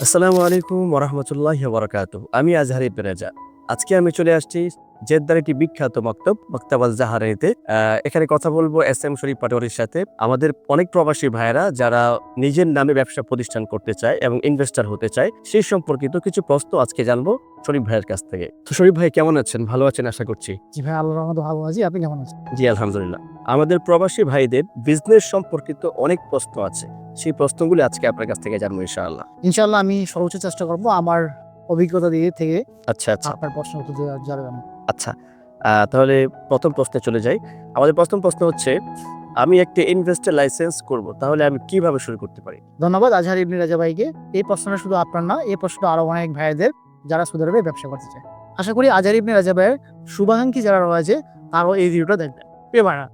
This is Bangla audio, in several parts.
আসসালামু আলাইকুম ওরহমতুল্লাহ বরকাত আমি আজহারি পেরেজা আজকে আমি চলে আসছি জেদ্দার একটি বিখ্যাত মক্তব মক্তাবাল জাহারাইতে আহ, এখানে কথা বলব এস এম শরীফ পাটোয়ারির সাথে। আমাদের অনেক প্রবাসী ভাইয়েরা যারা নিজের নামে ব্যবসা প্রতিষ্ঠান করতে চায় এবং ইনভেস্টার হতে চায় সেই সম্পর্কিত কিছু প্রশ্ন আজকে জানব শরীফ ভাইয়ের কাছ থেকে। তো শরীফ ভাই কেমন আছেন? ভালো আছেন আশা করছি? জি ভাই আল্লাহ রহমত ভালো আছি। আপনি কেমন আছেন? জি আলহামদুলিল্লাহ। আমাদের প্রবাসী ভাইদের বিজনেস সম্পর্কিত অনেক প্রশ্ন আছে। সেই প্রশ্নগুলি আজকে আপনার কাছ থেকে জানব ইনশাআল্লাহ। ইনশাল্লাহ আমি সর্বোচ্চ চেষ্টা করব আমার অভিজ্ঞতা দিয়ে থেকে আচ্ছা আচ্ছা। আপনার প্রশ্ন জন্য আচ্ছা তাহলে প্রথম প্রশ্নে চলে যাই। আমাদের প্রথম প্রশ্ন হচ্ছে আমি একটি ইনভেস্টার লাইসেন্স করব তাহলে আমি কীভাবে শুরু করতে পারি? ধন্যবাদ আজহার ইবনি রাজা ভাইকে। এই প্রশ্নটা শুধু আপনার না এই প্রশ্নটা আরও অনেক ভাইদের যারা সৌদি আরবে ব্যবসা করতে চায়। আশা করি আজহার ইবনি রাজা ভাইয়ের শুভাকাঙ্ক্ষী যারা রয়েছে তারাও এই ভিডিওটা দেখবেন। প্রিয় ভাইরা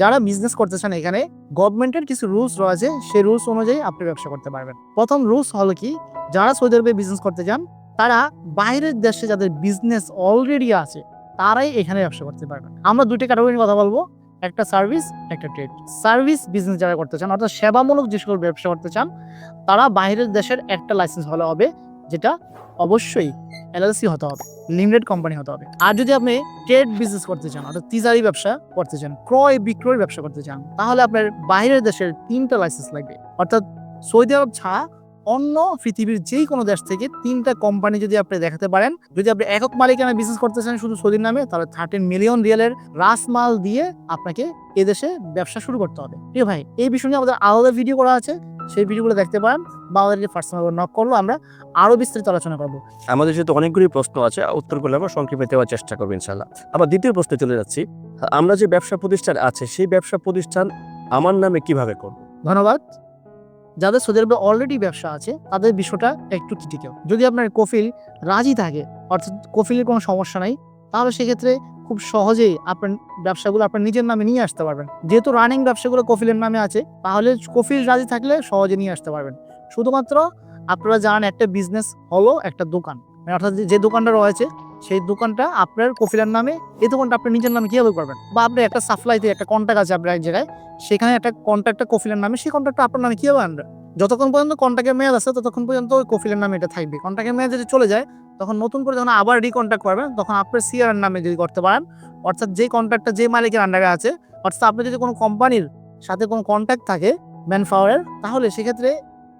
যারা বিজনেস করতে চান এখানে গভর্নমেন্টের কিছু রুলস রয়েছে, সেই রুলস অনুযায়ী আপনি ব্যবসা করতে পারবেন। প্রথম রুলস হলো কি, যারা সৌদি আরবে বিজনেস করতে চান, তারা বাইরের দেশে যাদের বিজনেস অলরেডি আছে, তারাই এখানে ব্যবসা করতে পারবেন। আমরা দুটি ক্যাটাগরির কথা বলব, একটা সার্ভিস একটা ট্রেড সার্ভিস বিজনেস যারা করতে চান, অর্থাৎ সেবামূলক যে সকল ব্যবসা করতে চান, তারা বাইরের দেশের একটা লাইসেন্স হলে হবে, যেটা অবশ্যই এলএলসি হতে হবে লিমিটেড কোম্পানি হতে হবে। আর যদি আপনি ট্রেড বিজনেস করতে চান, অর্থাৎ তিজারি ব্যবসা করতে চান, ক্রয় বিক্রয় ব্যবসা করতে চান, তাহলে আপনার বাইরের দেশের তিনটা লাইসেন্স লাগবে। অর্থাৎ সৌদি আরব ছাড়া অন্য পৃথিবীর যে কোনো দেশ থেকে তিনটা কোম্পানি যদি আপনি দেখাতে পারেন, যদি আপনি একক মালিকানা বিজনেস করতে চান শুধু সৌদির নামে, তাহলে থার্টিন মিলিয়ন রিয়ালের রাসমাল দিয়ে আপনাকে এদেশে ব্যবসা শুরু করতে হবে। ঠিক ভাই, এই বিষয় নিয়ে আমাদের আলাদা ভিডিও করা আছে। সেই ভিডিওগুলো দেখতে পারেন বা আমাদেরকে পার্সোনাল নক করল আমরা আরও বিস্তারিত আলোচনা করব। আমাদের যেহেতু অনেকগুলি প্রশ্ন আছে উত্তরগুলো আমরা সংক্ষেপে দেওয়ার চেষ্টা করব ইনশাল্লাহ আবার দ্বিতীয় প্রশ্নে চলে যাচ্ছি আমরা যে ব্যবসা প্রতিষ্ঠান আছে সেই ব্যবসা প্রতিষ্ঠান আমার নামে কীভাবে করব? ধন্যবাদ। যাদের সৌদি আরবে অলরেডি ব্যবসা আছে তাদের বিষয়টা একটু ক্রিটিক্যাল যদি আপনার কফিল রাজি থাকে অর্থাৎ কফিলের কোনো সমস্যা নাই তাহলে সেক্ষেত্রে খুব সহজেই আপনার ব্যবসাগুলো আপনার নিজের নামে নিয়ে আসতে পারবেন। যেহেতু রানিং ব্যবসাগুলো কফিলের নামে আছে, তাহলে কফিল রাজি থাকলে সহজে নিয়ে আসতে পারবেন। শুধুমাত্র আপনারা জানেন একটা বিজনেস হলো একটা দোকান। মানে অর্থাৎ যে- দোকানটা রয়েছে, সেই দোকানটা আপনার কফিলের নামে, এই দোকানটা আপনি নিজের নামে কীভাবে করবেন? বা আপনি একটা সাপ্লাইতে একটা কন্ট্যাক্ট আছে আপনার এক জায়গায়, সেখানে একটা কন্ট্রাক্টটা কফিলের নামে, সেই কন্ট্রাক্টটা আপনার নামে কীভাবে আনবেন? যতক্ষণ পর্যন্ত কন্ট্যাক্টের মেয়াদ আছে, ততক্ষণ পর্যন্ত ওই কফিলের নামে এটা থাকবে। কন্ট্রাক্টের মেয়াদ যদি চলে যায় তখন নতুন করে যখন আবার রিকন্ট্যাক্ট করবেন, তখন আপনার সিআর নামে যদি করতে পারেন অর্থাৎ যে কন্ট্রাক্টটা যে মালিকের আন্ডারে আছে অর্থাৎ আপনার যদি কোনো কোম্পানির সাথে কোনো কন্ট্যাক্ট থাকে ম্যান পাওয়ারের তাহলে সেক্ষেত্রে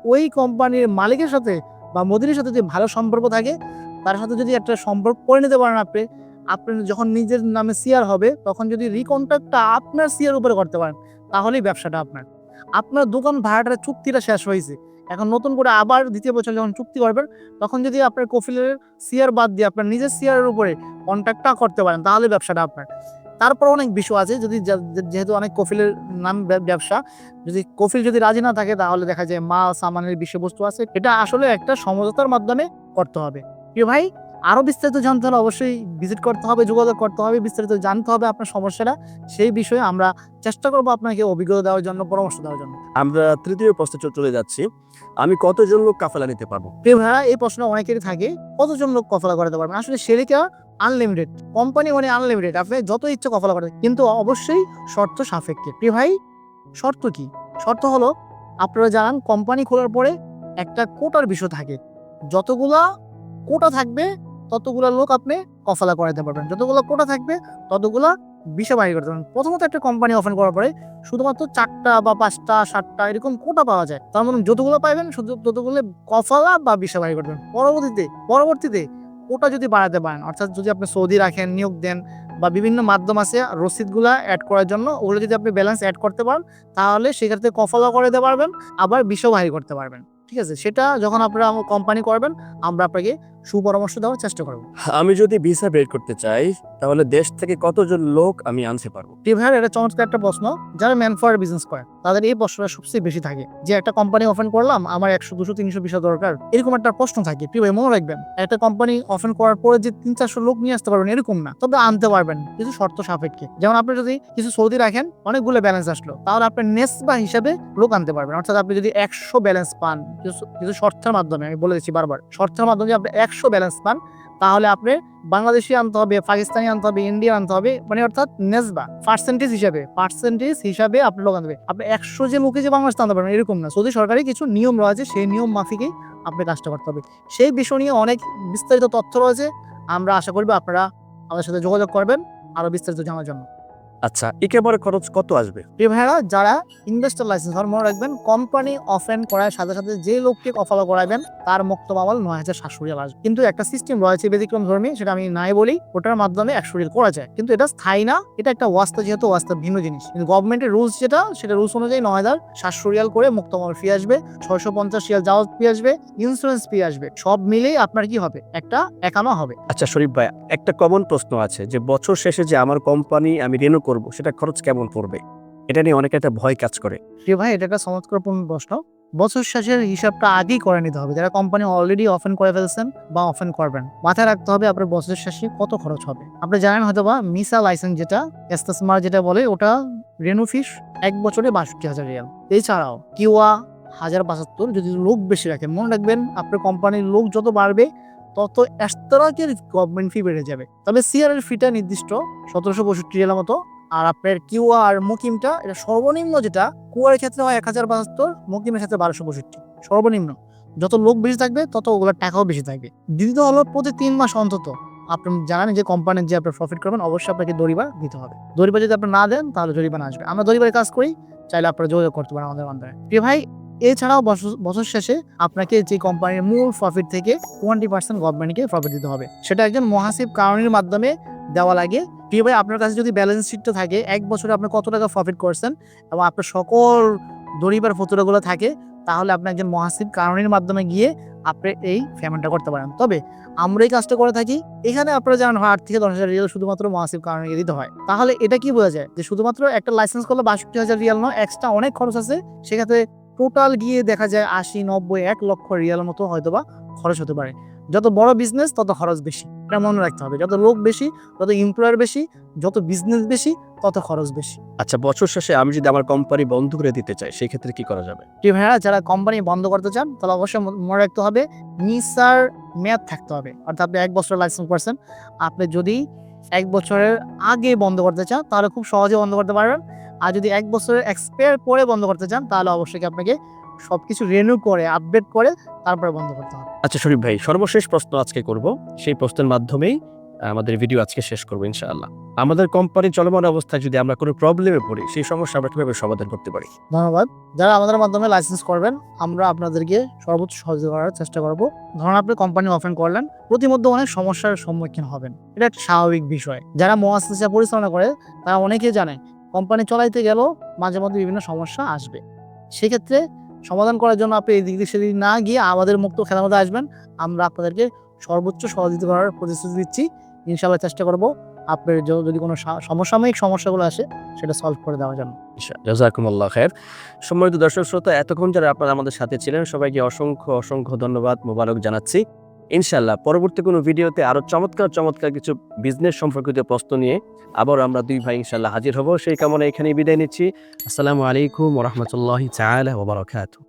ওই কোম্পানির মালিকের সাথে বা মদিনের সাথে যদি ভালো সম্পর্ক থাকে, তার সাথে যদি একটা সম্পর্ক করে নিতে পারেন আপনি আপনি যখন নিজের নামে সিআর হবে, তখন যদি রিকন্ট্রাক্টটা আপনার সিআর উপরে করতে পারেন, তাহলেই ব্যবসাটা আপনার। আপনার দোকান ভাড়াটার চুক্তিটা শেষ হয়েছে। এখন নতুন করে আবার দ্বিতীয় বছর যখন চুক্তি করবেন, তখন যদি আপনার কফিলের শেয়ার বাদ দিয়ে আপনার নিজের শেয়ারের উপরে কন্ট্যাক্টটা করতে পারেন, তাহলে ব্যবসাটা আপনার। তারপর অনেক বিষয় আছে, যদি যেহেতু অনেক কফিলের নাম ব্যবসা, যদি কফিল যদি রাজি না থাকে, তাহলে দেখা যায় মাল, সামানের বিষয়বস্তু আছে, এটা আসলে একটা সমঝোতার মাধ্যমে করতে হবে। প্রিয় ভাই আরও বিস্তারিত জানতে হলে অবশ্যই ভিজিট করতে হবে যোগাযোগ করতে হবে বিস্তারিত জানতে হবে আপনার সমস্যাটা। সেই বিষয়ে আমরা চেষ্টা করব আপনাকে অভিজ্ঞতা দেওয়ার জন্য পরামর্শ দেওয়ার জন্য। আমরা তৃতীয় প্রশ্নে চলে যাচ্ছি। আমি কতজন লোক কাফেলা নিতে পারব? প্রিয় ভাইয়া এই প্রশ্ন অনেকেরই থাকে কতজন লোক কফলা করাতে পারবেন? আসলে সেরেকা আনলিমিটেড কোম্পানি মানে আনলিমিটেড আপনি যত ইচ্ছে কফলা করেন কিন্তু অবশ্যই শর্ত সাপেক্ষে। প্রিয় ভাই শর্ত কি? শর্ত হলো আপনারা জানান কোম্পানি খোলার পরে একটা কোটার বিষয় থাকে। যতগুলা কোটা থাকবে ততগুলা লোক আপনি কফলা করাতে পারবেন। যতগুলো কোটা থাকবে, ততগুলা বিষয় বাড়ি করতে পারবেন। প্রথমত একটা কোম্পানি ওপেন করার পরে শুধুমাত্র চারটা বা পাঁচটা, সাতটা এরকম কোটা পাওয়া যায়। তার মানে যতগুলো পাইবেন, শুধু ততগুলো কফলা বা বিষয় বাড়ি করবেন। পরবর্তীতে পরবর্তীতে কোটা যদি বাড়াতে পারেন, অর্থাৎ যদি আপনি সৌদি রাখেন, নিয়োগ দেন বা বিভিন্ন মাধ্যম আছে রসিদগুলা অ্যাড করার জন্য, ওগুলো যদি আপনি ব্যালেন্স অ্যাড করতে পারেন, তাহলে সেক্ষেত্রে কফলা করে দিতে পারবেন, আবার বিষয় বাহির করতে পারবেন। ঠিক আছে? সেটা যখন আপনারা কোম্পানি করবেন, আমরা আপনাকে সুপরামর্শ দেওয়ার চেষ্টা করব। আমি যদি ভিসা বের করতে চাই তাহলে দেশ থেকে কতজন লোক আমি আনতে পারব? টিভার এটা চমৎকার একটা প্রশ্ন। যারা ম্যান পাওয়ার বিজনেস করে তাদের এই প্রশ্নটা সবচেয়ে বেশি থাকে। যে একটা কোম্পানি ওপেন করলাম আমার একশো দুশো তিনশো বিষয় দরকার এরকম একটা প্রশ্ন থাকে। প্রিয় ভাই মনে রাখবেন একটা কোম্পানি ওপেন করার পরে যে তিন চারশো লোক নিয়ে আসতে পারবেন এরকম না। তবে আনতে পারবেন কিছু শর্ত সাপেক্ষে। যেমন আপনি যদি কিছু সৌদি রাখেন অনেকগুলো ব্যালেন্স আসলো তাহলে আপনি নেস বা হিসাবে লোক আনতে পারবেন। অর্থাৎ আপনি যদি একশো ব্যালেন্স পান কিছু কিছু শর্তের মাধ্যমে আমি বলে দিচ্ছি বারবার শর্তের মাধ্যমে আপনি একশো ব্যালেন্স পান, তাহলে আপনি বাংলাদেশি আনতে হবে, পাকিস্তানি আনতে হবে ইন্ডিয়ান আনতে হবে মানে অর্থাৎ নেসবা পার্সেন্টেজ হিসাবে পার্সেন্টেজ হিসাবে আপনি লোক আনতে হবে। আপনি একশো যে লোকে যে বাংলাদেশ আনতে পারবেন, এরকম না। সৌদি সরকারি কিছু নিয়ম রয়েছে, সেই নিয়ম মাফিকেই আপনি কাজটা করতে হবে। সেই বিষয় নিয়ে অনেক বিস্তারিত তথ্য রয়েছে, আমরা আশা করব আপনারা আমাদের সাথে যোগাযোগ করবেন আরও বিস্তারিত জানার জন্য। আচ্ছা একেবারে খরচ কত আসবে? প্রিয় ভাইরা যারা ইনভেস্টর লাইসেন্স ধর মনে রাখবেন কোম্পানি অফেন করার সাথে সাথে যে লোককে ফলো করাবেন তার মুক্তব আমল নয় হাজার সাতশো রিয়াল আসবে। কিন্তু একটা সিস্টেম রয়েছে ব্যতিক্রম ধর্মী সেটা আমি নাই বলি ওটার মাধ্যমে একশো রিয়াল করা যায়। কিন্তু এটা স্থায়ী না এটা একটা ওয়াস্তা যেহেতু ওয়াস্তা ভিন্ন জিনিস। কিন্তু গভর্নমেন্টের রুলস যেটা সেটা রুলস অনুযায়ী নয় হাজার সাতশো রিয়াল করে মুক্ত আমল ফি আসবে ছয়শো পঞ্চাশ রিয়াল যাওয়ার ফি আসবে ইন্স্যুরেন্স ফি আসবে সব মিলেই আপনার কি হবে? একটা একানো হবে। আচ্ছা শরীফ ভাই একটা কমন প্রশ্ন আছে যে বছর শেষে যে আমার কোম্পানি আমি রেনু করব, সেটা খরচ কেমন পড়বে? এটা নিয়ে অনেকে একটা ভয় কাজ করে। প্রিয় ভাই, এটা একটা চমৎকারপূর্ণ প্রশ্ন। বছর শেষের হিসাবটা আগেই করে নিতে হবে। যারা কোম্পানি অলরেডি অফেন করে ফেলছেন বা অফেন করবেন, মাথায় রাখতে হবে আপনার বছর শেষে কত খরচ হবে। আপনি জানেন হয়তো বা মিসা লাইসেন্স যেটা, এস্তাসমার যেটা বলে, ওটা রেনু ফিস এক বছরে বাষট্টি হাজার রিয়াল। এছাড়াও কিওয়া হাজার বাহাত্তর যদি লোক বেশি রাখেন, মনে রাখবেন আপনার কোম্পানির লোক যত বাড়বে, তত এস্তরাকের গভর্নমেন্ট ফি বেড়ে যাবে। তবে সিআর এর ফিটা নির্দিষ্ট সতেরোশো পঁয়ষট্টি রিয়ালের মতো আর আপনার কিউআর আর মুকিমটা, এটা সর্বনিম্ন যেটা কুয়ার ক্ষেত্রে হয় এক হাজার বাহাত্তর, মুকিমের ক্ষেত্রে বারোশো পঁয়ষট্টি। সর্বনিম্ন। যত লোক বেশি থাকবে, তত ওগুলোর টাকাও বেশি থাকবে। দ্বিতীয়ত হলো প্রতি তিন মাস অন্তত, আপনি জানেন যে কোম্পানির যে আপনার প্রফিট করবেন, অবশ্যই আপনাকে দরিবার দিতে হবে। দরিবার যদি আপনি না দেন, তাহলে জরিমানা আসবে। আমরা দরিবারের কাজ করি, চাইলে আপনারা যোগাযোগ করতে পারেন আমাদের মাধ্যমে। প্রিয় ভাই এছাড়াও বছর- শেষে আপনাকে যে কোম্পানির মূল প্রফিট থেকে টোয়েন্টি পার্সেন্ট গভর্নমেন্টকে প্রফিট দিতে হবে। সেটা একজন মহাসিব কারণের মাধ্যমে দেওয়া লাগে। প্রিয় আপনার কাছে যদি ব্যালেন্স শিটটা থাকে, এক বছরে আপনি কত টাকা প্রফিট করছেন এবং আপনার সকল দরিবার ফতুরাগুলো থাকে, তাহলে আপনি একজন মহাসিব কারণের মাধ্যমে গিয়ে আপনি এই পেমেন্টটা করতে পারেন। তবে আমরা এই কাজটা করে থাকি, এখানে আপনারা জানেন হয়, আট থেকে দশ হাজার রিয়াল শুধুমাত্র মহাসিব কারণে দিতে হয়। তাহলে এটা কি বোঝা যায়? যে শুধুমাত্র একটা লাইসেন্স করলে বাষট্টি হাজার রিয়াল নয় এক্সট্রা অনেক খরচ আছে, সেক্ষেত্রে টোটাল গিয়ে দেখা যায় আশি নব্বই এক লক্ষ রিয়ালের মতো হয়তোবা খরচ হতে পারে। যত বড় বিজনেস তত খরচ বেশি। এটা মনে রাখতে হবে। যত লোক বেশি তত এমপ্লয়ার বেশি যত বিজনেস বেশি তত খরচ বেশি। আচ্ছা বছর শেষে আমি যদি আমার কোম্পানি বন্ধ করে দিতে চাই সেই ক্ষেত্রে কি করা যাবে? প্রিয় ভাইরা যারা কোম্পানি বন্ধ করতে চান তাহলে অবশ্যই মনে রাখতে হবে নিসার মেয়াদ থাকতে হবে। অর্থাৎ আপনি এক বছর লাইসেন্স করছেন। আপনি যদি এক বছরের আগে বন্ধ করতে চান তাহলে খুব সহজে বন্ধ করতে পারবেন। আর যদি এক বছরের এক্সপায়ার পরে বন্ধ করতে চান তাহলে অবশ্যই আপনাকে সবকিছু রিনিউ করে আপডেট করে তারপরে বন্ধ করতে হবে। আচ্ছা শরীফ ভাই সর্বশেষ প্রশ্ন আজকে করব। সেই প্রশ্নের মাধ্যমেই আমাদের ভিডিও আজকে শেষ করব ইনশাআল্লাহ। আমাদের কোম্পানি চলমান অবস্থায় যদি আমরা কোনো প্রবলেমে পড়ি সেই সমস্যা আমরা কীভাবে সমাধান করতে পারি? ধন্যবাদ। যারা আমাদের মাধ্যমে লাইসেন্স করবেন আমরা আপনাদেরকে সর্বোচ্চ সহযোগিতা করার চেষ্টা করব। ধরুন আপনি কোম্পানি ওপেন করলেন প্রতিমধ্যে অনেক সমস্যার সম্মুখীন হবেন। এটা একটা স্বাভাবিক বিষয়। যারা মহাসিসা পরিচালনা করে তারা অনেকেই জানে কোম্পানি চলাইতে গেলেও মাঝে মধ্যে বিভিন্ন সমস্যা আসবে। সেক্ষেত্রে সমাধান করার জন্য আপনি এই দিক দিয়ে সেদিক না গিয়ে আমাদের মুক্ত খেলার মধ্যে আসবেন। আমরা আপনাদেরকে সর্বোচ্চ সহযোগিতা করার প্রতিশ্রুতি দিচ্ছি। ইনশাআল্লাহ চেষ্টা করব আপনার যদি কোনো সমসাময়িক সমস্যাগুলো আসে সেটা সলভ করে দেওয়ার জন্য। জাজাকুমুল্লাহ খের সম্মানিত দর্শক শ্রোতা, এতক্ষণ যারা আপনারা আমাদের সাথে ছিলেন, সবাইকে অসংখ্য অসংখ্য ধন্যবাদ, মোবারক জানাচ্ছি। ইনশাল্লাহ পরবর্তী কোনো ভিডিওতে আরও চমৎকার চমৎকার কিছু বিজনেস সম্পর্কিত প্রশ্ন নিয়ে আবার আমরা দুই ভাই ইনশাল্লাহ হাজির হব। সেই কামনা এখানেই বিদায় নিচ্ছি। আসসালামু আলাইকুম রহমতুল্লাহ চাল ওবরাকাতু